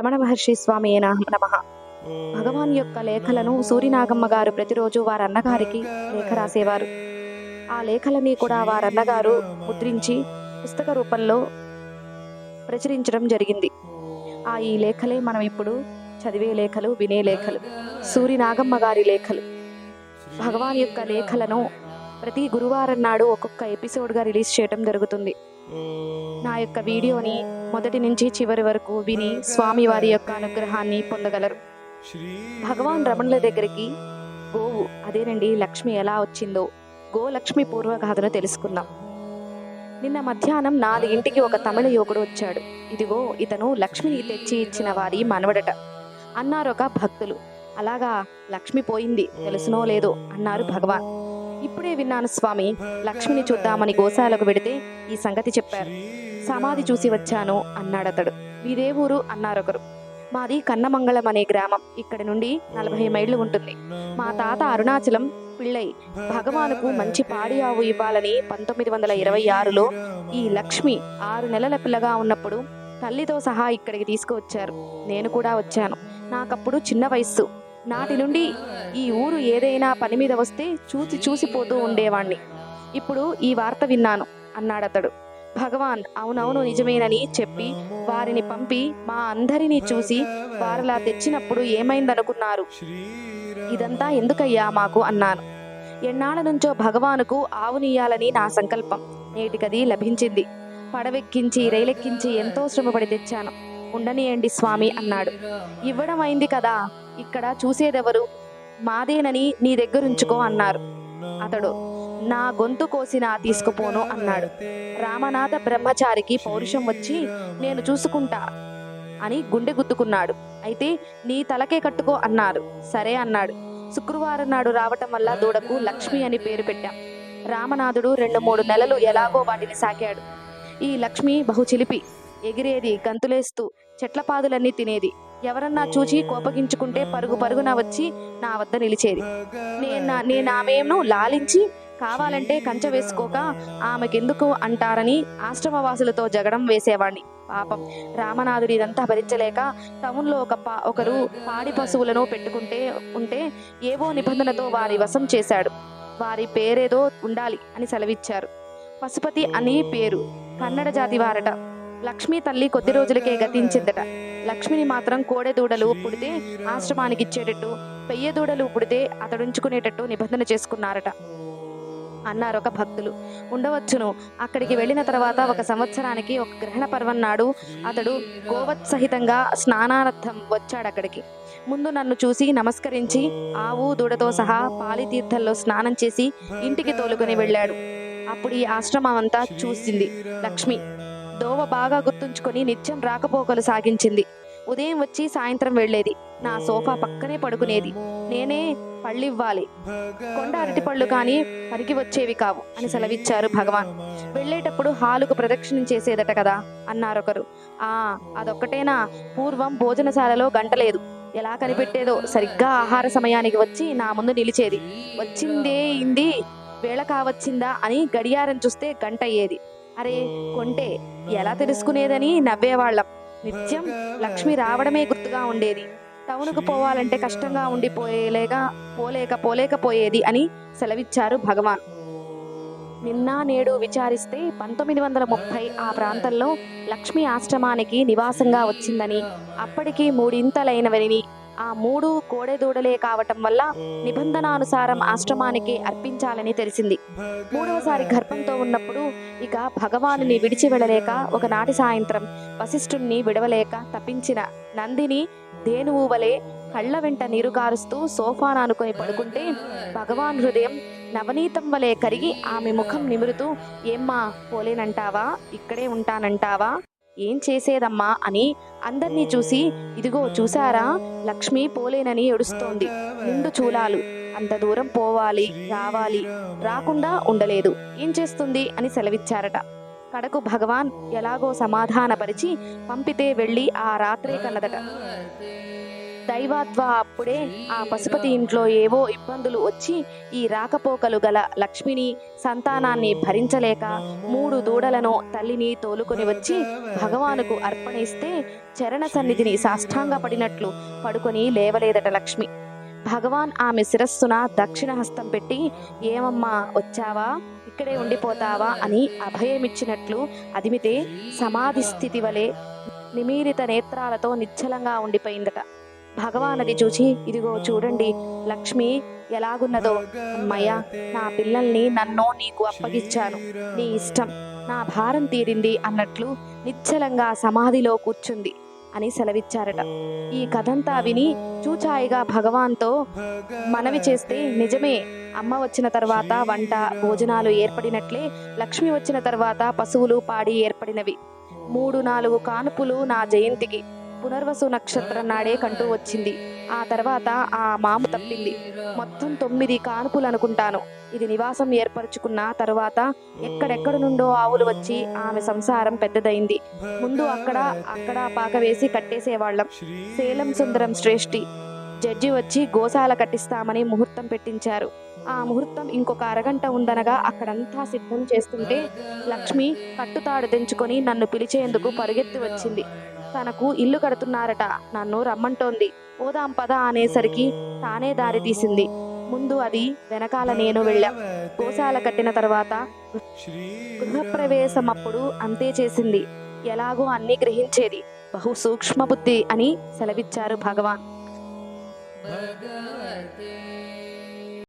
రమణ మహర్షి స్వామి నమ భగవాన్ యొక్క లేఖలను సూరినాగమ్మ గారు ప్రతిరోజు వారి అన్నగారికి లేఖ రాసేవారు ఆ లేఖలని కూడా వారి అన్నగారు ముద్రించి పుస్తక రూపంలో ప్రచురించడం జరిగింది. ఆ ఈ లేఖలే మనం ఇప్పుడు చదివే లేఖలు వినే లేఖలు సూరినాగమ్మ గారి లేఖలు. భగవాన్ యొక్క లేఖలను ప్రతి గురువారం నాడు ఒక్కొక్క ఎపిసోడ్గా రిలీజ్ చేయడం జరుగుతుంది. నా యొక్క వీడియోని మొదటి నుంచి చివరి వరకు విని స్వామి వారి యొక్క అనుగ్రహాన్ని పొందగలరు. భగవాన్ రమణుల దగ్గరికి గోవు అదేనండి లక్ష్మి ఎలా వచ్చిందో? గోలక్ష్మి పూర్వగాథను తెలుసుకుందాం. నిన్న మధ్యాహ్నం నాది ఇంటికి ఒక తమిళ యువకుడు వచ్చాడు. ఇదిగో ఇతను లక్ష్మిని తెచ్చి ఇచ్చిన వారి మనవడట. అన్నారు ఒక భక్తులు. అలాగా లక్ష్మి పోయింది. తెలుసునో లేదో? అన్నారు భగవాన్. ఇప్పుడే విన్నాను స్వామి. లక్ష్మిని చూద్దామని గోశాలకు వెడితే ఈ సంగతి చెప్పారు. సమాధి చూసి వచ్చాను అన్నాడతడు. మీదే ఊరు అన్నారొకరు. మాది కన్నమంగళం అనే గ్రామం. ఇక్కడ నుండి నలభై మైళ్ళు ఉంటుంది. మా తాత అరుణాచలం పిళ్ళై. భగవానుకు మంచి పాడి ఆవు ఇవ్వాలని పంతొమ్మిది వందల ఇరవై ఆరులో ఈ లక్ష్మి ఆరు నెలల పిల్లగా ఉన్నప్పుడు తల్లితో సహా ఇక్కడికి తీసుకువచ్చారు. నేను కూడా వచ్చాను. నాకప్పుడు చిన్న వయస్సు. నాటి నుండి ఈ ఊరు ఏదైనా పని మీద వస్తే చూసి చూసిపోతూ ఉండేవాణ్ణి. ఇప్పుడు ఈ వార్త విన్నాను అన్నాడతడు. భగవాన్ అవునవును నిజమేనని చెప్పి వారిని పంపి మా అందరినీ చూసి వారిలా తెచ్చినప్పుడు ఏమైందనుకున్నారు. ఇదంతా ఎందుకయ్యా మాకు అన్నాను. ఎన్నాళ్ళ నుంచో భగవానుకు ఆవునియ్యాలని నా సంకల్పం. నేటికది లభించింది. పడవెక్కించి రైలెక్కించి ఎంతో శ్రమపడి తెచ్చాను. ఉండనియండి స్వామి అన్నాడు. ఇవ్వడం అయింది కదా ఇక్కడ చూసేదెవరు? మాదేనని నీ దగ్గరుంచుకో అన్నారు. అతడు నా గొంతు కోసిన తీసుకుపోను అన్నాడు. రామనాథ బ్రహ్మచారికి పౌరుషం వచ్చి నేను చూసుకుంటా అని గుండె గుద్దుకున్నాడు. అయితే నీ తలకే కట్టుకో అన్నారు. సరే అన్నాడు. శుక్రవారం నాడు రావటం వల్ల దూడకు లక్ష్మి అని పేరు పెట్టాం. రామనాథుడు రెండు మూడు నెలలు ఎలాగో వాటిని సాకాడు. ఈ లక్ష్మి బహుచిలిపి. ఎగిరేది గంతులేస్తూ చెట్ల పాదులన్నీ తినేది. ఎవరన్నా చూచి కోపగించుకుంటే పరుగు పరుగున వచ్చి నా వద్ద నిలిచేది. నేను నేను ఆమెను లాలించి కావాలంటే కంచె వేసుకోక ఆమెకెందుకు అంటారని ఆశ్రమవాసులతో జగడం వేసేవాణ్ణి. పాపం రామనాథుడు ఇదంతా భరించలేక టౌన్లో ఒక పా ఒకరు పాడి పశువులను పెట్టుకుంటే ఉంటే ఏవో నిబంధనతో వారి వశం చేశాడు. వారి పేరేదో ఉండాలి అని సెలవిచ్చారు. పశుపతి అని పేరు. కన్నడ జాతి వారట. లక్ష్మీ తల్లి కొద్ది రోజులకే గతించిందట. లక్ష్మిని మాత్రం కోడె దూడలు పుడితే ఆశ్రమానికి ఇచ్చేటట్టు పెయ్య దూడలు పుడితే అతడుంచుకునేటట్టు నిబంధన చేసుకున్నారట. అన్నారు ఒక భక్తులు. ఉండవచ్చును అక్కడికి వెళ్ళిన తర్వాత ఒక సంవత్సరానికి ఒక గ్రహణ పర్వం నాడు అతడు గోవత్ సహితంగా స్నానార్థం వచ్చాడు అక్కడికి. ముందు నన్ను చూసి నమస్కరించి ఆవు దూడతో సహా పాలితీర్థంలో స్నానం చేసి ఇంటికి తోలుకొని వెళ్ళాడు. అప్పుడు ఈ ఆశ్రమం అంతా చూసింది లక్ష్మి. దోవ బాగా గుర్తుంచుకొని నిత్యం రాకపోకలు సాగించింది. ఉదయం వచ్చి సాయంత్రం వెళ్ళేది. నా సోఫా పక్కనే పడుకునేది. నేనే పళ్ళివ్వాలి. కొండ అరటి పళ్ళు కానీ పనికి వచ్చేవి కావు అని సెలవిచ్చారు భగవాన్. వెళ్ళేటప్పుడు హాలుకు ప్రదక్షిణం చేసేదట కదా అన్నారొకరు. ఆ అదొక్కటేనా? పూర్వం భోజనశాలలో గంట లేదు. ఎలా కనిపెట్టేదో సరిగ్గా ఆహార సమయానికి వచ్చి నా ముందు నిలిచేది. వచ్చిందే ఇంది వేళ కావచ్చిందా అని గడియారం చూస్తే గంట అయ్యేది అరే కొంటే ఎలా తెలుసుకునేదని నవ్వేవాళ్ళం. నిత్యం లక్ష్మి రావడమే గుర్తుగా ఉండేది. టౌన్కు పోవాలంటే కష్టంగా ఉండిపోయేలేక పోలేక పోలేకపోయేది అని సెలవిచ్చారు భగవాన్. నిన్న నేడు విచారిస్తే పంతొమ్మిది వందల ముప్పై ఆ ప్రాంతంలో లక్ష్మీ ఆశ్రమానికి నివాసంగా వచ్చిందని అప్పటికి మూడింతలైనవని ఆ మూడు కోడెదూడలే కావటం వల్ల నిబంధనానుసారం ఆశ్రమానికి అర్పించాలని తెలిసింది. మూడవసారి గర్భంతో ఉన్నప్పుడు ఇక భగవానుని విడిచి వెళ్ళలేక ఒకనాటి సాయంత్రం వశిష్ఠుణ్ణి విడవలేక తప్పించిన నందిని దేనువు వలె కళ్ళ వెంట నీరు కారుస్తూ సోఫాను అనుకుని పడుకుంటే భగవాన్ హృదయం నవనీతం వలె కరిగి ఆమె ముఖం నిమురుతూ ఏమ్మా పోలేనంటావా? ఇక్కడే ఉంటానంటావా? ఏం చేసేదమ్మా అని అందర్నీ చూసి ఇదిగో చూసారా లక్ష్మి పోలేనని ఏడుస్తోంది. నిండు చూలాలు. అంత దూరం పోవాలి రావాలి. రాకుండా ఉండలేదు. ఏం చేస్తుంది? అని సెలవిచ్చారట. కడకు భగవాన్ ఎలాగో సమాధానపరిచి పంపితే వెళ్ళి ఆ రాత్రే కన్నదట. దైవాత్వ అప్పుడే ఆ పశుపతి ఇంట్లో ఏవో ఇబ్బందులు వచ్చి ఈ రాకపోకలు గల లక్ష్మిని సంతానాన్ని భరించలేక మూడు దూడలను తల్లిని తోలుకొని వచ్చి భగవానుకు అర్పణిస్తే చరణ సన్నిధిని సాష్టాంగపడినట్లు పడుకొని లేవలేదట లక్ష్మి. భగవాన్ ఆమె శిరస్సున దక్షిణ హస్తం పెట్టి ఏమమ్మా వచ్చావా? ఇక్కడే ఉండిపోతావా? అని అభయమిచ్చినట్లు అదిమితే సమాధి స్థితి వలె నిమీరిత నేత్రాలతో నిశ్చలంగా ఉండిపోయిందట. భగవాన్ అది చూచి ఇదిగో చూడండి లక్ష్మి ఎలాగున్నదో. అమ్మయ్య నా పిల్లల్ని నన్ను నీకు అప్పగిచ్చాను. నీ ఇష్టం. నా భారం తీరింది అన్నట్లు నిశ్చలంగా సమాధిలో కూర్చుంది అని సెలవిచ్చారట. ఈ కథంతా విని చూచాయిగా భగవాన్తో మనవి చేస్తే నిజమే. అమ్మ వచ్చిన తర్వాత వంట భోజనాలు ఏర్పడినట్లే లక్ష్మి వచ్చిన తర్వాత పశువులు పాడి ఏర్పడినవి. మూడు నాలుగు కానుపులు నా జయంతికి. పునర్వసు నక్షత్రం నాడే కంటూ వచ్చింది. ఆ తర్వాత ఆ మాము తప్పింది. మొత్తం తొమ్మిది కానుపులు అనుకుంటాను. ఇది నివాసం ఏర్పరచుకున్న తర్వాత ఎక్కడెక్కడ నుండో ఆవులు వచ్చి ఆమె సంసారం పెద్దదైంది. ముందు అక్కడ అక్కడ పాక వేసి కట్టేసేవాళ్ళం. సేలం సుందరం శ్రేష్ఠి. జడ్జి వచ్చి గోశాల కట్టిస్తామని ముహూర్తం పెట్టించారు. ఆ ముహూర్తం ఇంకొక అరగంట ఉందనగా అక్కడంతా సిద్ధం చేస్తుంటే లక్ష్మి కట్టుతాడు తెంచుకొని నన్ను పిలిచేందుకు పరుగెత్తి వచ్చింది. తనకు ఇల్లు కడుతున్నారట. నన్ను రమ్మంటోంది. పోదాం పద అనేసరికి తానే దారి తీసింది. ముందు అది వెనకాల నేను వెళ్ళా. గోశాల కట్టిన తర్వాత గృహప్రవేశం అప్పుడు అంతే చేసింది. ఎలాగో అన్ని గ్రహించేది. బహు సూక్ష్మ బుద్ధి అని సెలవిచ్చారు భగవాన్. భగవతే